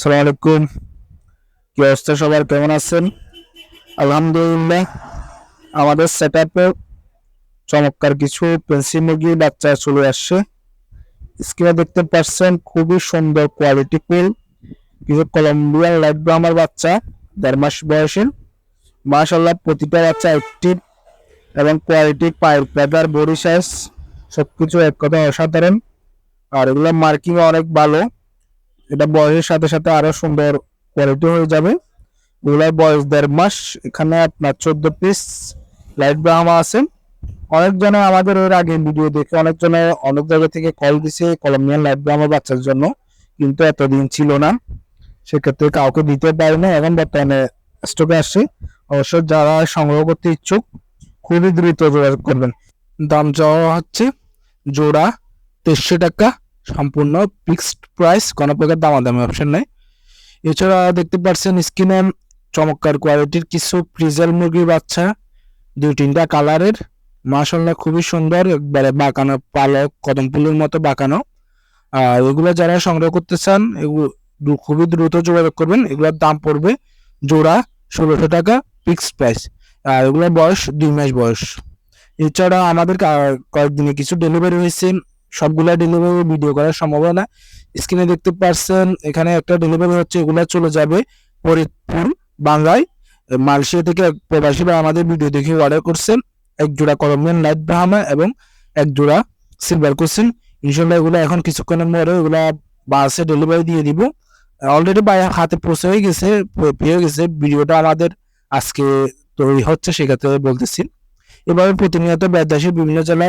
সালাম আলাইকুম। কি অবস্থা সবার? কেমন আছেন? আলহামদুলিল্লাহ। আমাদের সেট আপে চমৎকার কিছু পেন্সিল মুরগির বাচ্চা চলে আসছে। স্ক্রিনে দেখতে পাচ্ছেন খুবই সুন্দর কোয়ালিটি ফুল। কিছু কলম্বিয়ান লাইট ব্রাহ্মার বাচ্চা, দেড় মাস বয়সের। মাশাল্লাহ প্রতিটা বাচ্চা অ্যাক্টিভ এবং কোয়ালিটি পায়ের প্যাদার বডি সাইজ সবকিছু এক কথা অসাধারণ। আর এগুলো মার্কিং অনেক ভালো। এটা বয়সের সাথে সাথে আরও সুন্দর কোয়ালিটি হয়ে যাবে। এগুলার বয়স দেড় মাস, এখানে আপনার চোদ্দ পিস লাইট ব্রাহ্মা আছে। অনেকজনে আমাদের ওর আগে ভিডিও দেখে, অনেকজনে অনেক জায়গা থেকে কল দিছে কলম্বিয়ান লাইট ব্রাহ্মা বাচ্চার জন্য, কিন্তু এতদিন ছিল না। সেক্ষেত্রে কাউকে দিতে পারি না এখন বর্তমানে স্টকে আসছে অবশ্য যারা সংগ্রহ করতে ইচ্ছুক, খুবই দ্রুত যোগাযোগ করবেন। দাম চাওয়া হচ্ছে জোড়া তেইশশো টাকা সম্পূর্ণ ফিক্সড প্রাইস কোনো প্রকার দামাদামি অপশন নেই। এছাড়া দেখতে পাচ্ছেন স্কিনে চমৎকার কোয়ালিটির কিছু ফ্রিজার মুরগির বাচ্চা, দুই তিনটা কালারের মাসাল্লাহ খুবই সুন্দর, একবারে বাঁকানো, পালক, কদম ফুলের মতো বাঁকানো। আর এগুলো যারা সংগ্রহ করতে চান, এগুলো খুবই দ্রুত যোগাযোগ করবেন। এগুলোর দাম পড়বে জোড়া ষোলোশো টাকা ফিক্সড প্রাইস আর এগুলোর বয়স দুই মাস বয়স। এছাড়া আমাদের কয়েকদিনে কিছু ডেলিভারি হয়েছে। সবগুলা ডেলিভারি ভিডিও করার সম্ভাবনা। স্ক্রিনে দেখতে পাচ্ছেন এখানে একটা ডেলিভারি হচ্ছে, এগুলা চলে যাবে ফরিদপুর, বাংলায়। মালয়েশিয়া থেকে প্রবাসী ভাই আমাদের ভিডিও দেখে অর্ডার করছেন। এক জোড়া কলম্বিয়ান লাইট ব্রাহ্মা এবং এক জোড়া সিলভার কোশ্চেন ইনশাল্লাহ এগুলো এখন কিছুক্ষণের মধ্যে এগুলা বাসে ডেলিভারি দিয়ে দিব। অলরেডি ভাই হাতে পৌঁছে হয়ে গেছে পেয়ে গেছে। ভিডিওটা আমাদের আজকে তৈরি হচ্ছে, সেক্ষেত্রে বলতেছি। এভাবে প্রতিনিয়ত বেদাসী বিভিন্ন জেলায়